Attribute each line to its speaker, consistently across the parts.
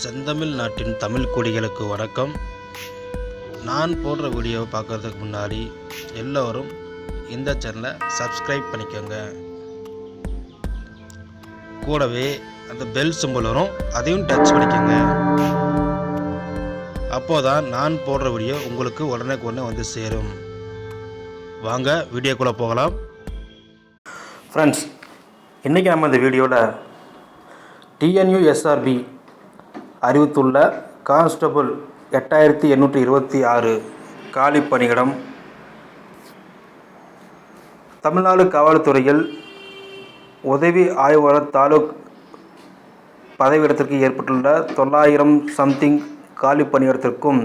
Speaker 1: செந்தமிழ் நாட்டின் தமிழ் குடிகளுக்கு வணக்கம். நான் போடுற வீடியோவை பார்க்குறதுக்கு முன்னாடி எல்லோரும் இந்த சேனலை சப்ஸ்கிரைப் பண்ணிக்கோங்க. கூடவே அந்த பெல் சிம்பிள் வரும் அதையும் டச் பண்ணிக்கோங்க. அப்போதான் நான் போடுற வீடியோ உங்களுக்கு உடனே உடனே வந்து சேரும். வாங்க வீடியோக்குள்ளே போகலாம். ஃப்ரெண்ட்ஸ் இன்றைக்கி நம்ம இந்த வீடியோவில் டிஎன்யூ எஸ்ஆர்பி அறிவித்துள்ள கான்ஸ்டபுள் எட்டாயிரத்தி எண்ணூற்றி இருபத்தி ஆறு காலி பணியிடம் தமிழ்நாடு காவல்துறையில் உதவி ஆய்வாளர் தாலுக் பதவியிடத்திற்கு ஏற்பட்டுள்ள தொள்ளாயிரம் சம்திங் காலி பணியிடத்திற்கும்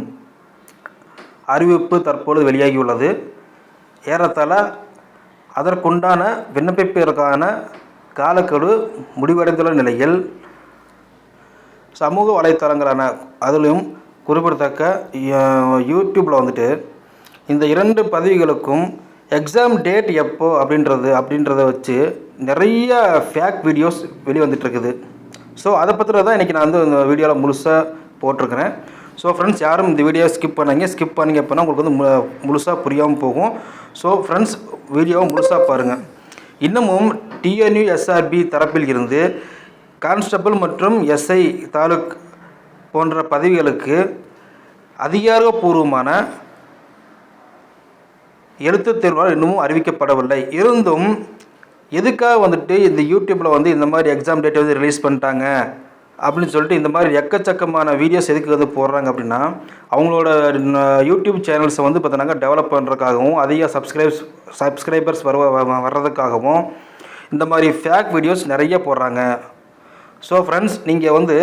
Speaker 1: அறிவிப்பு தற்பொழுது வெளியாகியுள்ளது. ஏறத்தாழ அதற்குண்டான விண்ணப்பிப்பதற்கான காலக்கெடு முடிவடைந்துள்ள நிலையில் சமூக வலைத்தளங்களான அதிலும் குறிப்பிடத்தக்க யூடியூப்பில் வந்துட்டு இந்த இரண்டு பதவிகளுக்கும் எக்ஸாம் டேட் எப்போ அப்படின்றது அப்படின்றத வச்சு நிறைய ஃபேக் வீடியோஸ் வெளிவந்துட்டு இருக்குது ஸோ அதை பற்றின தான் இன்றைக்கி நான் வந்து இந்த வீடியோவில் முழுசாக போட்டிருக்கிறேன். ஸோ ஃப்ரெண்ட்ஸ் யாரும் இந்த வீடியோ ஸ்கிப் பண்ணாங்க ஸ்கிப் பண்ணிங்க அப்படின்னா உங்களுக்கு வந்து மு முழுசாக புரியாமல் போகும். ஸோ ஃப்ரெண்ட்ஸ் வீடியோவை முழுசாக பாருங்கள் இன்னமும் டிஎன்யூ எஸ்ஆர்பி தரப்பில் இருந்து கான்ஸ்டபிள் மற்றும் எஸ்ஐ தாலுக் போன்ற பதவிகளுக்கு அதிகாரப்பூர்வமான எழுத்து தேர்வால் இன்னமும் அறிவிக்கப்படவில்லை. இருந்தும் எதுக்காக வந்துட்டு இந்த யூடியூப்பில் வந்து இந்த மாதிரி எக்ஸாம் டேட்டை வந்து ரிலீஸ் பண்ணிட்டாங்க? அப்படின்னு சொல்லிட்டு இந்த மாதிரி எக்கச்சக்கமான வீடியோஸ் எதுக்கு வந்து போடுறாங்க அப்படின்னா அவங்களோட யூடியூப் சேனல்ஸை வந்து பார்த்தீங்கன்னா டெவலப் பண்ணுறதுக்காகவும் அதிக சப்ஸ்கிரைப்ஸ் சப்ஸ்கிரைபர்ஸ் வர வர்றதுக்காகவும் இந்த மாதிரி ஃபேக் வீடியோஸ் நிறைய போடுறாங்க. ஸோ ஃப்ரெண்ட்ஸ் நீங்கள் வந்து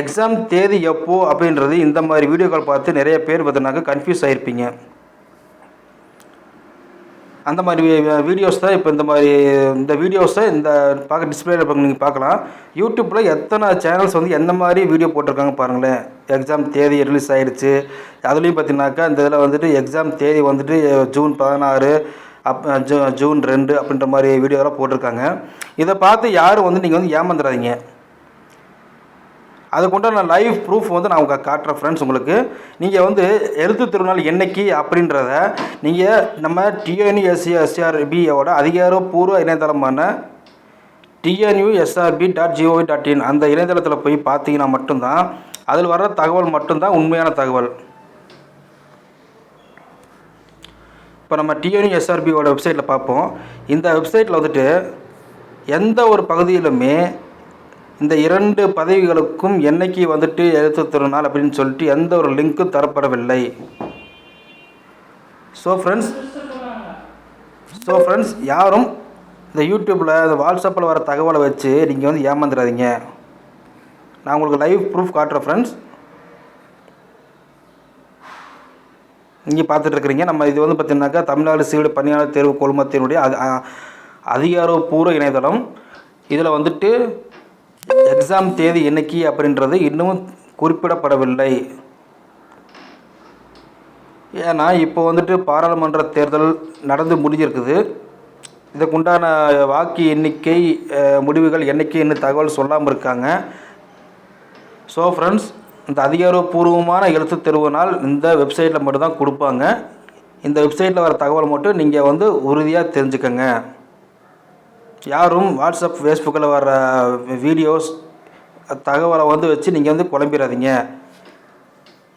Speaker 1: எக்ஸாம் தேதி எப்போ அப்படின்றது இந்த மாதிரி வீடியோக்கள் பார்த்து நிறைய பேர் பார்த்தீங்கன்னாக்கா கன்ஃபியூஸ் ஆகிருப்பீங்க அந்த மாதிரி வீடியோஸ் தான் இப்போ இந்த மாதிரி இந்த வீடியோஸை இந்த பார்க்க டிஸ்பிளேல நீங்கள் பார்க்கலாம். யூடியூப்பில் எத்தனை சேனல்ஸ் வந்து எந்த மாதிரி வீடியோ போட்டிருக்காங்க பாருங்களேன். எக்ஸாம் தேதி ரிலீஸ் ஆகிடுச்சு அதுலேயும் பார்த்தீங்கன்னாக்கா இந்த இதில் வந்துட்டு எக்ஸாம் தேதி வந்துட்டு ஜூன் பதினாறு அப் ஜூ ஜூன் ரெண்டு அப்படின்ற மாதிரி வீடியோலாம் போட்டிருக்காங்க. இதை பார்த்து யாரும் வந்து நீங்கள் வந்து ஏமாந்துடாதீங்க அதுக்குண்டான லைவ் ப்ரூஃப் வந்து நான் உங்களுக்கு காட்டுறேன் ஃப்ரெண்ட்ஸ் உங்களுக்கு. நீங்கள் வந்து எழுத்து திருநாள் என்னைக்கு அப்படின்றத நீங்கள் நம்ம டிஎன்யூஎஸ்சி எஸ்ஆர்பியோட அதிகாரப்பூர்வ இணையதளமான TNU SRB dot GOV dot in அந்த இணையதளத்தில் போய் பார்த்தீங்கன்னா மட்டும்தான் அதில் வர்ற தகவல் மட்டும்தான் உண்மையான தகவல். இப்போ நம்ம டிஎன்யூ எஸ்ஆர்பியோட வெப்சைட்டில் பார்ப்போம். இந்த வெப்சைட்டில் வந்துட்டு எந்த ஒரு பகுதியிலுமே இந்த இரண்டு பதவிகளுக்கும் என்னைக்கு வந்துட்டு எழுத்து திருநாள் அப்படின்னு சொல்லிட்டு எந்த ஒரு லிங்க்கும் தரப்படவில்லை. ஸோ ஃப்ரெண்ட்ஸ் ஸோ ஃப்ரெண்ட்ஸ் யாரும் இந்த யூடியூப்பில் இந்த வாட்ஸ்அப்பில் வர தகவலை வச்சு நீங்கள் வந்து ஏமாந்துடாதீங்க நான் உங்களுக்கு லைவ் ப்ரூஃப் காட்டுறேன் ஃப்ரெண்ட்ஸ் இங்கே பார்த்துட்ருக்குறீங்க நம்ம இது வந்து பார்த்திங்கனாக்கா தமிழ்நாடு சீடு பணியாளர் தேர்வு குழுமத்தினுடைய அது அதிகாரப்பூர்வ இணையதளம். இதில் வந்துட்டு எக்ஸாம் தேதி என்னைக்கு அப்படின்றது இன்னும் குறிப்பிடப்படவில்லை. ஏன்னா இப்போ வந்துட்டு பாராளுமன்ற தேர்தல் நடந்து முடிஞ்சிருக்குது. இதுக்குண்டான வாக்கு எண்ணிக்கை முடிவுகள் என்னைக்குன்னு தகவல் சொல்லாமல் இருக்காங்க. ஸோ ஃப்ரெண்ட்ஸ் இந்த அதிகாரப்பூர்வமான எழுத்து தேர்வுனால் இந்த வெப்சைட்டில் மட்டும்தான் கொடுப்பாங்க. இந்த வெப்சைட்டில் வர தகவல் மட்டும் நீங்கள் வந்து உறுதியாக தெரிஞ்சுக்கங்க. யாரும் வாட்ஸ்அப் ஃபேஸ்புக்கில் வர வீடியோஸ் தகவலை வந்து வச்சு நீங்கள் வந்து குழம்பிடாதீங்க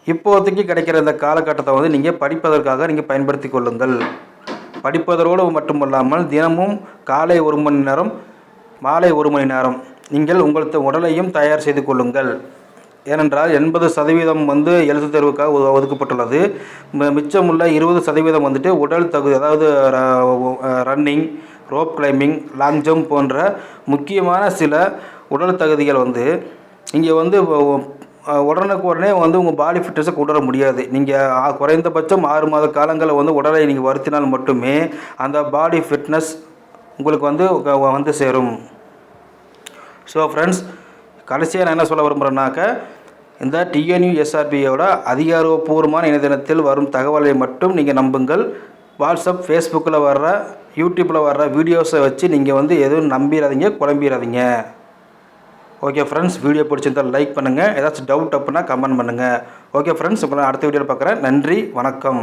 Speaker 1: இப்போதைக்கு கிடைக்கிற இந்த காலகட்டத்தை வந்து நீங்கள் படிப்பதற்காக நீங்கள் பயன்படுத்தி கொள்ளுங்கள். படிப்பதோடு மட்டுமல்லாமல் தினமும் காலை ஒரு மணி நேரம் மாலை ஒரு மணி நேரம் நீங்கள் உங்களது உடலையும் தயார் செய்து கொள்ளுங்கள். ஏனென்றால் எண்பது சதவீதம் வந்து எழுத்து தேர்வுக்காக ஒதுக்கப்பட்டுள்ளது. மிச்சமுள்ள இருபது சதவீதம் வந்துட்டு உடல் தகுதி அதாவது running rope climbing long jump போன்ற முக்கியமான சில உடல் தகுதிகள் வந்து இங்கே வந்து உடனுக்கு உடனே வந்து உங்கள் பாடி ஃபிட்னஸை கொண்டு வர முடியாது நீங்கள் குறைந்தபட்சம் ஆறு மாத காலங்களில் வந்து உடலை நீங்கள் வருத்தினால் மட்டுமே அந்த பாடி ஃபிட்னஸ் உங்களுக்கு வந்து வந்து சேரும். ஸோ ஃப்ரெண்ட்ஸ் கடைசியாக நான் என்ன சொல்ல விரும்புகிறேன்னாக்க இந்த டிஎன்யூஎஸ்ஆர்பியோட அதிகாரப்பூர்வமான இணையதளத்தில் வரும் தகவலை மட்டும் நீங்கள் நம்புங்கள். வாட்ஸ்அப் ஃபேஸ்புக்கில் வர்ற யூடியூப்பில் வர்ற வீடியோஸை வச்சு நீங்கள் வந்து எதுவும் நம்பிடாதீங்க குழம்பிடாதீங்க ஓகே ஃப்ரெண்ட்ஸ் வீடியோ பிடிச்சிருந்தால் லைக் பண்ணுங்கள் ஏதாச்சும் டவுட் அப்படின்னா கமெண்ட் பண்ணுங்கள் ஓகே ஃப்ரெண்ட்ஸ் உங்களை அடுத்த வீடியோவில் பார்க்குறேன். நன்றி வணக்கம்.